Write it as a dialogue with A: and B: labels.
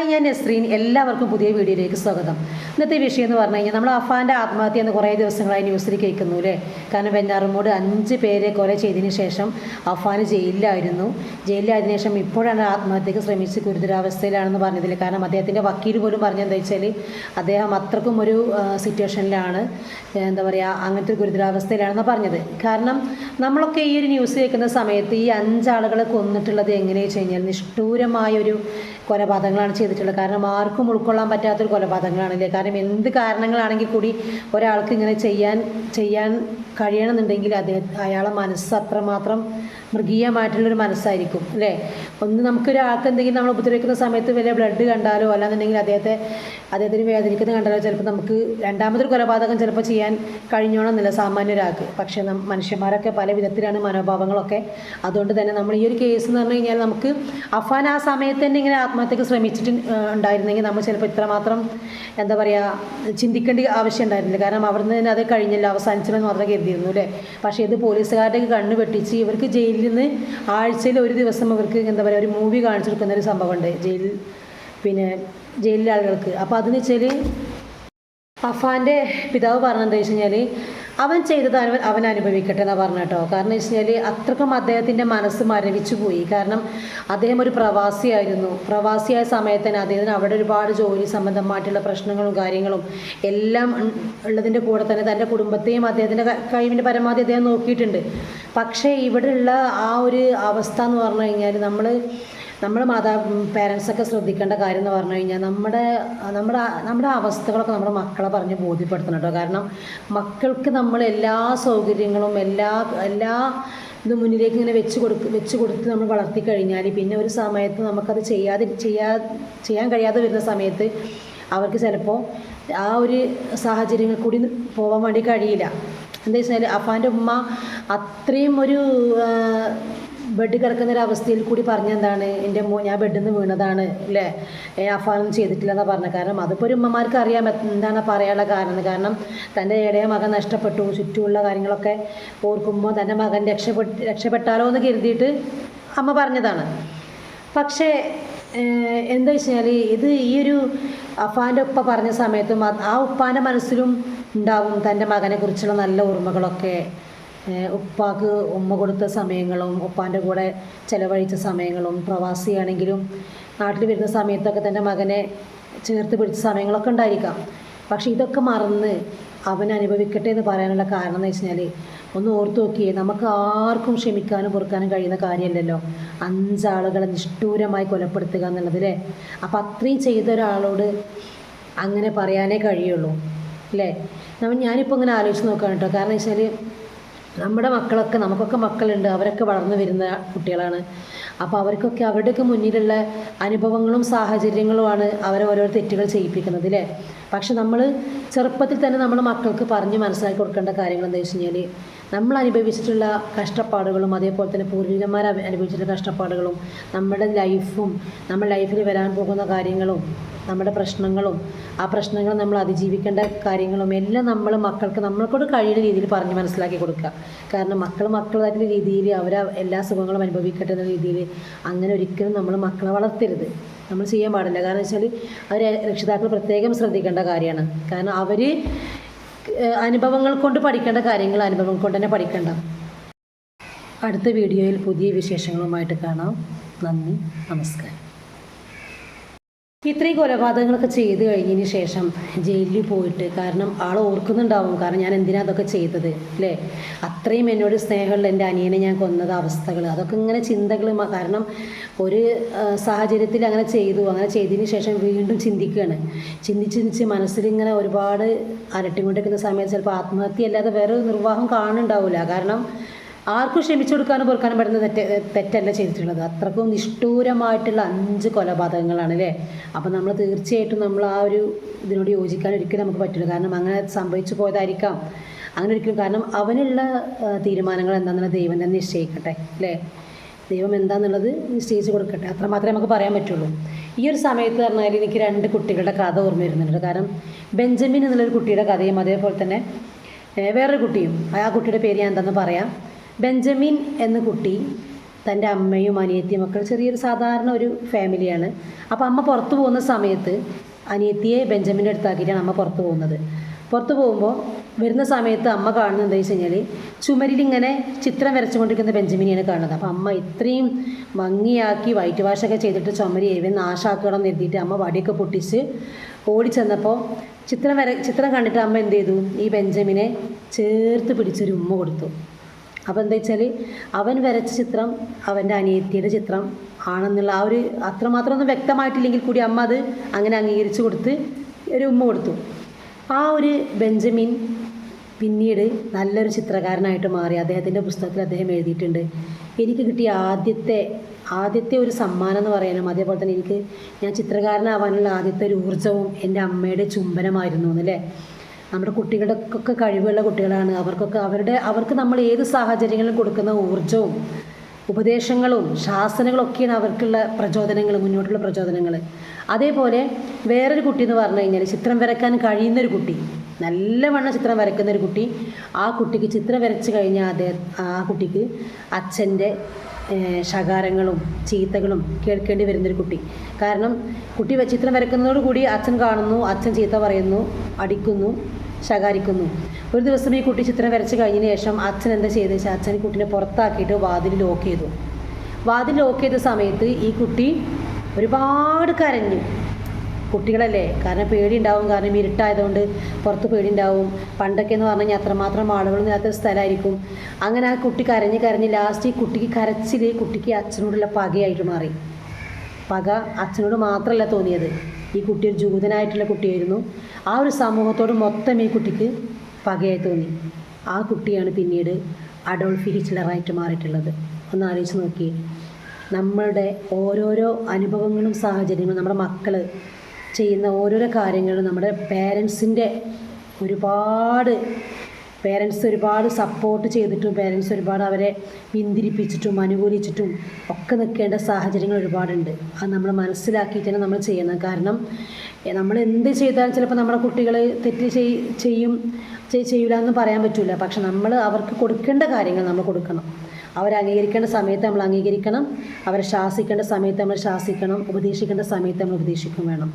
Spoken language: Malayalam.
A: ഹായ് ഞാൻ നസ്രീൻ എല്ലാവർക്കും പുതിയ വീഡിയോയിലേക്ക് സ്വാഗതം. ഇന്നത്തെ വിഷയം എന്ന് പറഞ്ഞു കഴിഞ്ഞാൽ നമ്മൾ അഫാന്റെ ആത്മഹത്യ എന്ന് കുറേ ദിവസങ്ങളായി ന്യൂസിൽ കേൾക്കുന്നു അല്ലേ? കാരണം വെഞ്ഞാറമ്മൂട് അഞ്ച് പേരെ കൊല ചെയ്തതിന് ശേഷം അഫാൻ ജയിലിലായിരുന്നു. ജയിലിലായതിനു ശേഷം ഇപ്പോഴാണ് ആത്മഹത്യക്ക് ശ്രമിച്ച് ഗുരുതരാവസ്ഥയിലാണെന്ന് പറഞ്ഞതിൽ കാരണം അദ്ദേഹത്തിന്റെ വക്കീൽ പോലും പറഞ്ഞെന്താ വെച്ചാൽ അദ്ദേഹം അത്രക്കും ഒരു സിറ്റുവേഷനിലാണ് എന്താ പറയുക അങ്ങനത്തെ ഒരു ഗുരുതരാവസ്ഥയിലാണെന്ന് പറഞ്ഞത്. കാരണം നമ്മളൊക്കെ ഈ ഒരു ന്യൂസ് കേൾക്കുന്ന സമയത്ത് ഈ അഞ്ചാളുകളെ കൊന്നിട്ടുള്ളത് എങ്ങനെയാണെന്ന് വെച്ച് കഴിഞ്ഞാൽ നിഷ്ഠൂരമായൊരു കൊലപാതകങ്ങളാണ് കൊലപാതകങ്ങളാണ് ചെയ്തിട്ടുള്ളത് കാരണം ആർക്കും ഉൾക്കൊള്ളാൻ പറ്റാത്തൊരു കൊലപാതകങ്ങളാണല്ലേ? കാരണം എന്ത് കാരണങ്ങളാണെങ്കിൽ കൂടി ഒരാൾക്ക് ഇങ്ങനെ ചെയ്യാൻ ചെയ്യാൻ കഴിയണമെന്നുണ്ടെങ്കിൽ അദ്ദേഹം അയാളെ മനസ്സ് അത്രമാത്രം മൃഗീയമായിട്ടുള്ളൊരു മനസ്സായിരിക്കും അല്ലേ? ഒന്ന് നമുക്കൊരാൾക്ക് എന്തെങ്കിലും നമ്മൾ ഉപദ്രവിക്കുന്ന സമയത്ത് വലിയ ബ്ലഡ് കണ്ടാലോ അല്ലാന്നുണ്ടെങ്കിൽ അദ്ദേഹത്തെ അദ്ദേഹത്തിന് വേദനിക്കുന്നത് കണ്ടാലോ ചിലപ്പോൾ നമുക്ക് രണ്ടാമതൊരു കൊലപാതകം ചിലപ്പോൾ ചെയ്യാൻ കഴിഞ്ഞോണമെന്നില്ല സാമാന്യ ഒരാൾക്ക് പക്ഷേ മനുഷ്യന്മാരൊക്കെ പല വിധത്തിലാണ് മനോഭാവങ്ങളൊക്കെ. അതുകൊണ്ട് തന്നെ നമ്മൾ ഈ ഒരു കേസ് എന്ന് പറഞ്ഞു കഴിഞ്ഞാൽ നമുക്ക് അഫാൻ ആ സമയത്ത് തന്നെ ഇങ്ങനെ ആത്മഹത്യക്ക് ശ്രമിച്ചിട്ട് ഉണ്ടായിരുന്നെങ്കിൽ നമ്മൾ ചിലപ്പോൾ ഇത്രമാത്രം എന്താ പറയുക ചിന്തിക്കേണ്ട ആവശ്യം ഉണ്ടായിരുന്നില്ല. കാരണം അവിടുന്ന് തന്നെ അത് കഴിഞ്ഞില്ല അവസാനിച്ചെന്ന് മാത്രമേ കരുതിയിരുന്നു അല്ലേ? പക്ഷേ ഇത് പോലീസുകാരുടെ കണ്ണ് വെട്ടിച്ച് ഇവർക്ക് ജയിലിൽ നിന്ന് ആഴ്ചയിൽ ഒരു ദിവസം ഇവർക്ക് എന്താ പറയുക ഒരു മൂവി കാണിച്ചു കൊടുക്കുന്ന ഒരു സംഭവമുണ്ട്. ജയിലിൽ പിന്നെ ജയിലിലെ ആളുകൾക്ക്. അപ്പോൾ അതെന്ന് വെച്ചാൽ അഫാന്റെ പിതാവ് പറഞ്ഞെന്താ വെച്ച് കഴിഞ്ഞാൽ അവൻ ചെയ്തത് അവൻ അവൻ അനുഭവിക്കട്ടെ എന്നാണ് പറഞ്ഞ കേട്ടോ. കാരണം വെച്ച് കഴിഞ്ഞാൽ അത്രക്കും അദ്ദേഹത്തിന്റെ മനസ്സ് മരവിച്ചു പോയി. കാരണം അദ്ദേഹം ഒരു പ്രവാസിയായിരുന്നു. പ്രവാസിയായ സമയത്ത് തന്നെ അദ്ദേഹത്തിന് അവിടെ ഒരുപാട് ജോലി സംബന്ധമായിട്ടുള്ള പ്രശ്നങ്ങളും കാര്യങ്ങളും എല്ലാം ഉള്ളതിന്റെ കൂടെ തന്നെ തന്റെ കുടുംബത്തെയും അദ്ദേഹത്തിന്റെ കഴിവിന്റെ പരമാവധി അദ്ദേഹം നോക്കിയിട്ടുണ്ട്. പക്ഷേ ഇവിടെയുള്ള ആ ഒരു അവസ്ഥ എന്ന് പറഞ്ഞു കഴിഞ്ഞാൽ നമ്മൾ നമ്മൾ മാതാ പേരൻസൊക്കെ ശ്രദ്ധിക്കേണ്ട കാര്യം എന്ന് പറഞ്ഞു കഴിഞ്ഞാൽ നമ്മുടെ നമ്മുടെ നമ്മുടെ അവസ്ഥകളൊക്കെ നമ്മുടെ മക്കളെ പറഞ്ഞ് ബോധ്യപ്പെടുത്തണം കേട്ടോ. കാരണം മക്കൾക്ക് നമ്മൾ എല്ലാ സൗകര്യങ്ങളും എല്ലാ എല്ലാ ഇത് മുന്നിലേക്ക് ഇങ്ങനെ വെച്ച് കൊടുക്ക് വെച്ച് കൊടുത്ത് നമ്മൾ വളർത്തി കഴിഞ്ഞാൽ പിന്നെ ഒരു സമയത്ത് നമുക്കത് ചെയ്യാതെ ചെയ്യാ ചെയ്യാൻ കഴിയാതെ വരുന്ന സമയത്ത് അവർക്ക് ചിലപ്പോൾ ആ ഒരു സാഹചര്യങ്ങൾ കൂടി പോകാൻ വേണ്ടി കഴിയില്ല. എന്താ വെച്ചാൽ അഫാന്റെ ഉമ്മ അത്രയും ഒരു ബെഡ് കിടക്കുന്ന ഒരു അവസ്ഥയിൽ കൂടി പറഞ്ഞെന്താണ് എന്റെ മോ ഞാൻ ബെഡിൽ നിന്ന് വീണതാണ് അല്ലേ അഫാനൊന്നും ചെയ്തിട്ടില്ല എന്നാണ് പറഞ്ഞത് കാരണം അതിപ്പോൾ ഒരു ഉമ്മമാർക്ക് അറിയാം എന്താണ് പറയാനുള്ള കാരണം. കാരണം തന്റെ ഇടയ മകൻ നഷ്ടപ്പെട്ടു ചുറ്റുമുള്ള കാര്യങ്ങളൊക്കെ ഓർക്കുമ്പോൾ തന്റെ മകൻ രക്ഷപ്പെട്ട് രക്ഷപ്പെട്ടാലോ എന്ന് കരുതിയിട്ട് അമ്മ പറഞ്ഞതാണ്. പക്ഷേ എന്താ വെച്ച് കഴിഞ്ഞാൽ ഇത് ഈ ഒരു അഫാന്റെ ഉപ്പ പറഞ്ഞ സമയത്തും ആ ഉപ്പാന്റെ മനസ്സിലും ഉണ്ടാവും തന്റെ മകനെ കുറിച്ചുള്ള നല്ല ഓർമ്മകളൊക്കെ. ഉപ്പാക്ക് ഉമ്മ കൊടുത്ത സമയങ്ങളും ഉപ്പാന്റെ കൂടെ ചിലവഴിച്ച സമയങ്ങളും പ്രവാസിയാണെങ്കിലും നാട്ടിൽ വരുന്ന സമയത്തൊക്കെ തന്റെ മകനെ ചേർത്ത് പിടിച്ച സമയങ്ങളൊക്കെ ഉണ്ടായിരിക്കാം. പക്ഷേ ഇതൊക്കെ മറന്ന് അവൻ അനുഭവിക്കട്ടെ എന്ന് പറയാനുള്ള കാരണം എന്ന് വെച്ചാൽ ഒന്ന് ഓർത്ത് നോക്കിയേ നമുക്ക് ആർക്കും ക്ഷമിക്കാനും പൊറുക്കാനും കഴിയുന്ന കാര്യമല്ലല്ലോ. അഞ്ചാളുകളെ നിഷ്ഠൂരമായി കൊലപ്പെടുത്തുക എന്നുള്ളത് അല്ലേ അപ്പം അത്രയും ചെയ്ത ഒരാളോട് അങ്ങനെ പറയാനേ കഴിയുള്ളൂ. അല്ലേ? നമ്മൾ ഞാനിപ്പോൾ ഇങ്ങനെ ആലോചിച്ച് നോക്കുകയാണ് കേട്ടോ. കാരണം വെച്ചാൽ നമ്മുടെ മക്കളൊക്കെ നമുക്കൊക്കെ മക്കളുണ്ട്. അവരൊക്കെ വളർന്നു വരുന്ന കുട്ടികളാണ്. അപ്പോൾ അവർക്കൊക്കെ അവരുടെയൊക്കെ മുന്നിലുള്ള അനുഭവങ്ങളും സാഹചര്യങ്ങളുമാണ് അവരെ ഓരോ തെറ്റുകൾ ചെയ്യിപ്പിക്കുന്നത് അല്ലേ പക്ഷെ നമ്മൾ ചെറുപ്പത്തിൽ തന്നെ നമ്മൾ മക്കൾക്ക് പറഞ്ഞ് മനസ്സിലാക്കി കൊടുക്കേണ്ട കാര്യങ്ങൾ എന്താ വെച്ച് കഴിഞ്ഞാൽ നമ്മൾ അനുഭവിച്ചിട്ടുള്ള കഷ്ടപ്പാടുകളും അതേപോലെ തന്നെ പൂർവികന്മാർ അനുഭവിച്ചിട്ടുള്ള കഷ്ടപ്പാടുകളും നമ്മുടെ ലൈഫും നമ്മൾ ലൈഫിൽ വരാൻ പോകുന്ന കാര്യങ്ങളും നമ്മുടെ പ്രശ്നങ്ങളും ആ പ്രശ്നങ്ങൾ നമ്മൾ അതിജീവിക്കേണ്ട കാര്യങ്ങളും എല്ലാം നമ്മൾ മക്കൾക്ക് നമ്മളെക്കൊണ്ട് കഴിയുന്ന രീതിയിൽ പറഞ്ഞ് മനസ്സിലാക്കി കൊടുക്കുക. കാരണം മക്കൾ മക്കളായിട്ടുള്ള രീതിയിൽ അവർ എല്ലാ സുഖങ്ങളും അനുഭവിക്കട്ടെ എന്ന രീതിയിൽ അങ്ങനെ ഒരിക്കലും നമ്മൾ മക്കളെ വളർത്തരുത്. നമ്മൾ ചെയ്യാൻ പാടില്ല. കാരണം വെച്ചാൽ അവർ രക്ഷിതാക്കൾ പ്രത്യേകം ശ്രദ്ധിക്കേണ്ട കാര്യമാണ്. കാരണം അവർ അനുഭവങ്ങൾ കൊണ്ട് പഠിക്കേണ്ട കാര്യങ്ങൾ അനുഭവം കൊണ്ട് തന്നെ പഠിക്കേണ്ട. അടുത്ത വീഡിയോയിൽ പുതിയ വിശേഷങ്ങളുമായിട്ട് കാണാം. നന്ദി. നമസ്കാരം. ഇത്രയും കൊലപാതകങ്ങളൊക്കെ ചെയ്ത് കഴിഞ്ഞതിന് ശേഷം ജയിലിൽ പോയിട്ട് കാരണം ആൾ ഓർക്കുന്നുണ്ടാവും കാരണം ഞാൻ എന്തിനാ അതൊക്കെ ചെയ്തത് അല്ലേ? അത്രയും എന്നോട് സ്നേഹമുള്ള എന്റെ അനിയനെ ഞാൻ കൊന്നത് അവസ്ഥകൾ അതൊക്കെ ഇങ്ങനെ ചിന്തകൾ കാരണം ഒരു സാഹചര്യത്തിൽ അങ്ങനെ ചെയ്തു. അങ്ങനെ ചെയ്തതിന് ശേഷം വീണ്ടും ചിന്തിക്കുകയാണ് ചിന്തിച്ച് ചിന്തിച്ച് മനസ്സിലിങ്ങനെ ഒരുപാട് അരട്ടിക്കൊണ്ടിരിക്കുന്ന സമയത്ത് ചിലപ്പോൾ ആത്മഹത്യ അല്ലാതെ വേറെ നിർവാഹം കാണുന്നുണ്ടാവില്ല. കാരണം ആർക്കും ക്ഷമിച്ചു കൊടുക്കാനും പൊറുക്കാനും പറ്റുന്ന തെറ്റ് തെറ്റല്ല ചെയ്തിട്ടുള്ളത്. അത്രക്കും നിഷ്ഠൂരമായിട്ടുള്ള അഞ്ച് കൊലപാതകങ്ങളാണ് അല്ലേ അപ്പം നമ്മൾ തീർച്ചയായിട്ടും നമ്മൾ ആ ഒരു ഇതിനോട് യോജിക്കാൻ ഒരിക്കലും നമുക്ക് പറ്റില്ല. കാരണം അങ്ങനെ സംഭവിച്ചു പോയതായിരിക്കാം. അങ്ങനെ ഒരിക്കലും. കാരണം അവനുള്ള തീരുമാനങ്ങൾ എന്താണെന്നുള്ള ദൈവം തന്നെ നിശ്ചയിക്കട്ടെ അല്ലേ ദൈവം എന്താണെന്നുള്ളത് നിശ്ചയിച്ച് കൊടുക്കട്ടെ. അത്ര മാത്രമേ നമുക്ക് പറയാൻ പറ്റുള്ളൂ. ഈ ഒരു സമയത്ത് പറഞ്ഞാൽ എനിക്ക് രണ്ട് കുട്ടികളുടെ കഥ ഓർമ്മ വരുന്നുണ്ട്. കാരണം ബെഞ്ചമിൻ എന്നുള്ളൊരു കുട്ടിയുടെ കഥയും അതേപോലെ തന്നെ വേറൊരു കുട്ടിയും. ആ കുട്ടിയുടെ പേര് ഞാൻ എന്താണെന്ന് പറയാം? ബെഞ്ചമിൻ എന്ന കുട്ടി തന്റെ അമ്മയും അനിയത്തിയും മക്കൾ ചെറിയൊരു സാധാരണ ഒരു ഫാമിലിയാണ്. അപ്പോൾ അമ്മ പുറത്തു പോകുന്ന സമയത്ത് അനിയത്തിയെ ബെഞ്ചമിന്റെ അടുത്താക്കിയിട്ടാണ് അമ്മ പുറത്തു പോകുന്നത്. പുറത്തു പോകുമ്പോൾ വരുന്ന സമയത്ത് അമ്മ കാണുന്നത് എന്താ വെച്ച് കഴിഞ്ഞാൽ ചുമരിലിങ്ങനെ ചിത്രം വരച്ചുകൊണ്ടിരിക്കുന്ന ബെഞ്ചമിനെയാണ് കാണുന്നത്. അപ്പോൾ അമ്മ ഇത്രയും ഭംഗിയാക്കി വൈറ്റ് വാഷൊക്കെ ചെയ്തിട്ട് ചുമരി ഏവൻ നാശാക്കണം എന്ന് എഴുതിയിട്ട് അമ്മ വടിയൊക്കെ പൊട്ടിച്ച് ഓടി ചെന്നപ്പോൾ ചിത്രം വര ചിത്രം കണ്ടിട്ട് അമ്മ എന്ത് ചെയ്തു? ഈ ബെഞ്ചമിനെ ചേർത്ത് പിടിച്ചൊരു ഉമ്മ കൊടുത്തു. അപ്പോൾ എന്താ വെച്ചാൽ അവൻ വരച്ച ചിത്രം അവന്റെ അനിയത്തിയുടെ ചിത്രം ആണെന്നുള്ള ആ ഒരു അത്രമാത്രം ഒന്നും വ്യക്തമായിട്ടില്ലെങ്കിൽ കൂടി അമ്മ അത് അങ്ങനെ അംഗീകരിച്ച് കൊടുത്ത് ഒരു ഉമ്മ കൊടുത്തു. ആ ഒരു ബെഞ്ചമിൻ പിന്നീട് നല്ലൊരു ചിത്രകാരനായിട്ട് മാറി. അദ്ദേഹത്തിന്റെ പുസ്തകത്തിൽ അദ്ദേഹം എഴുതിയിട്ടുണ്ട്. എനിക്ക് കിട്ടിയ ആദ്യത്തെ ആദ്യത്തെ ഒരു സമ്മാനം എന്ന് പറയാനും അതേപോലെ തന്നെ എനിക്ക് ഞാൻ ചിത്രകാരനാവാനുള്ള ആദ്യത്തെ ഒരു ഊർജവും എന്റെ അമ്മയുടെ ചുംബനമായിരുന്നു എന്നല്ലേ? നമ്മുടെ കുട്ടികളൊക്കെ കഴിവുള്ള കുട്ടികളാണ്. അവർക്കൊക്കെ അവരുടെ അവർക്ക് നമ്മൾ ഏത് സാഹചര്യങ്ങളിലും കൊടുക്കുന്ന ഊർജവും ഉപദേശങ്ങളും ശാസനകളും ഒക്കെയാണ് അവർക്കുള്ള പ്രചോദനങ്ങൾ മുന്നോട്ടുള്ള പ്രചോദനങ്ങൾ. അതേപോലെ വേറൊരു കുട്ടി എന്ന് പറഞ്ഞു കഴിഞ്ഞാൽ ചിത്രം വരയ്ക്കാൻ കഴിയുന്നൊരു കുട്ടി നല്ലവണ്ണം ചിത്രം വരയ്ക്കുന്ന ഒരു കുട്ടി ആ കുട്ടിക്ക് ചിത്രം വരച്ച് കഴിഞ്ഞാൽ അദ്ദേഹം ആ കുട്ടിക്ക് അച്ഛന്റെ ശകാരങ്ങളും ചീത്തകളും കേൾക്കേണ്ടി വരുന്നൊരു കുട്ടി. കാരണം കുട്ടി ചിത്രം വരക്കുന്നതോടുകൂടി അച്ഛൻ കാണുന്നു അച്ഛൻ ചീത്ത പറയുന്നു അടിക്കുന്നു ശകാരിക്കുന്നു. ഒരു ദിവസം ഈ കുട്ടി ചിത്രം വരച്ച് കഴിഞ്ഞതിന് ശേഷം അച്ഛൻ എന്താ ചെയ്തത് വെച്ചാൽ അച്ഛൻ കുട്ടീനെ പുറത്താക്കിയിട്ട് വാതിൽ ലോക്ക് ചെയ്തു. വാതിൽ ലോക്ക് ചെയ്ത സമയത്ത് ഈ കുട്ടി ഒരുപാട് കരഞ്ഞു. കുട്ടികളല്ലേ? കാരണം പേടിയുണ്ടാവും. കാരണം ഇരുട്ടായതുകൊണ്ട് പുറത്ത് പേടിയുണ്ടാവും. പണ്ടൊക്കെ എന്ന് പറഞ്ഞു കഴിഞ്ഞാൽ അത്രമാത്രം ആളുകളൊന്നും ഇല്ലാത്ത സ്ഥലമായിരിക്കും. അങ്ങനെ ആ കുട്ടി കരഞ്ഞ് കരഞ്ഞ് ലാസ്റ്റ് ഈ കുട്ടിക്ക് കരച്ചിൽ കുട്ടിക്ക് അച്ഛനോടുള്ള പകയായിട്ട് മാറി. പക അച്ഛനോട് മാത്രമല്ല തോന്നിയത്. ഈ കുട്ടി ഒരു ജൂതനായിട്ടുള്ള കുട്ടിയായിരുന്നു. ആ ഒരു സമൂഹത്തോട് മൊത്തം ഈ കുട്ടിക്ക് പകയായി തോന്നി. ആ കുട്ടിയാണ് പിന്നീട് അഡോൾഫ് ഹിറ്റ്ലറായിട്ട് മാറിയിട്ടുള്ളത്. ഒന്ന് ആലോചിച്ച് നോക്കി നമ്മളുടെ ഓരോരോ അനുഭവങ്ങളും സാഹചര്യങ്ങളും നമ്മുടെ മക്കൾ ചെയ്യുന്ന ഓരോരോ കാര്യങ്ങളും നമ്മുടെ പേരൻസിന്റെ ഒരുപാട് പേരൻസ് ഒരുപാട് സപ്പോർട്ട് ചെയ്തിട്ടും പേരൻസ് ഒരുപാട് അവരെ പിന്തിരിപ്പിച്ചിട്ടും അനുകൂലിച്ചിട്ടും ഒക്കെ നിൽക്കേണ്ട സാഹചര്യങ്ങൾ ഒരുപാടുണ്ട്. അത് നമ്മൾ മനസ്സിലാക്കിയിട്ട് തന്നെ നമ്മൾ ചെയ്യണം. കാരണം നമ്മൾ എന്ത് ചെയ്താലും ചിലപ്പോൾ നമ്മുടെ കുട്ടികൾ തെറ്റ് ചെയ് ചെയ്യും ചെയ്യില്ല ചെയ്യൂല എന്ന് പറയാൻ പറ്റില്ല പക്ഷെ നമ്മൾ അവർക്ക് കൊടുക്കേണ്ട കാര്യങ്ങൾ നമ്മൾ കൊടുക്കണം. അവരെ അംഗീകരിക്കേണ്ട സമയത്ത് നമ്മൾ അംഗീകരിക്കണം. അവരെ ശാസിക്കേണ്ട സമയത്ത് നമ്മൾ ശാസിക്കണം. ഉപദേശിക്കേണ്ട സമയത്ത് നമ്മൾ ഉപദേശിക്കും വേണം.